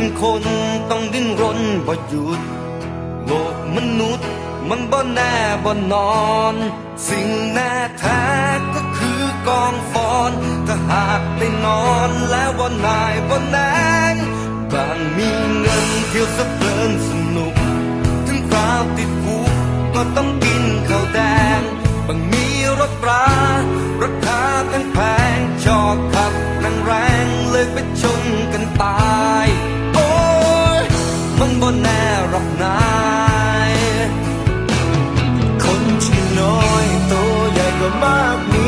เป็นคนต้องดิ้นรนบ่หยุด โลกมนุษย์ มันบ่แน่บ่นอน สิ่งแน่แท้ก็คือกองฟอนถ้าหากได้นอนแล้วบ่นายบ่แนงบางมีเงินเที่ยวสะเพลินสนุก ถึงคราวติดคุกก็ต้องกินข้าวแดงบางมีรถราราคาแพงแพงๆชอบขับแรงๆเลยไปชนกันตาย มันบนแน่หรอกนายคนที่น้อยโตใหญ่ก็มากมี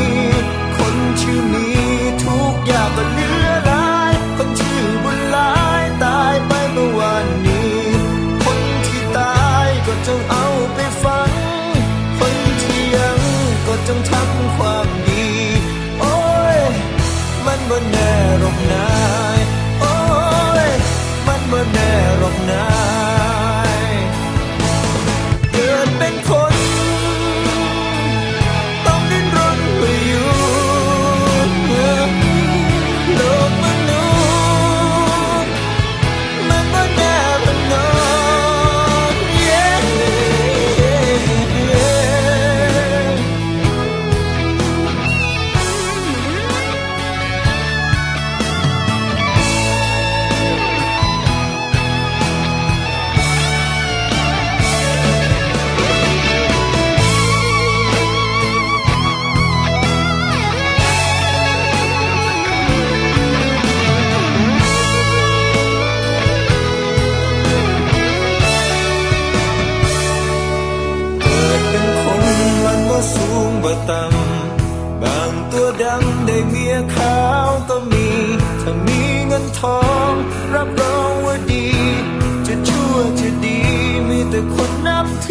สูงบ่ต่ำบางตัวดำได้เมียขาวก็มี ถ้ามีเงินทองรับรองว่าดี จะชั่วจะดีมีแต่คนนับถือ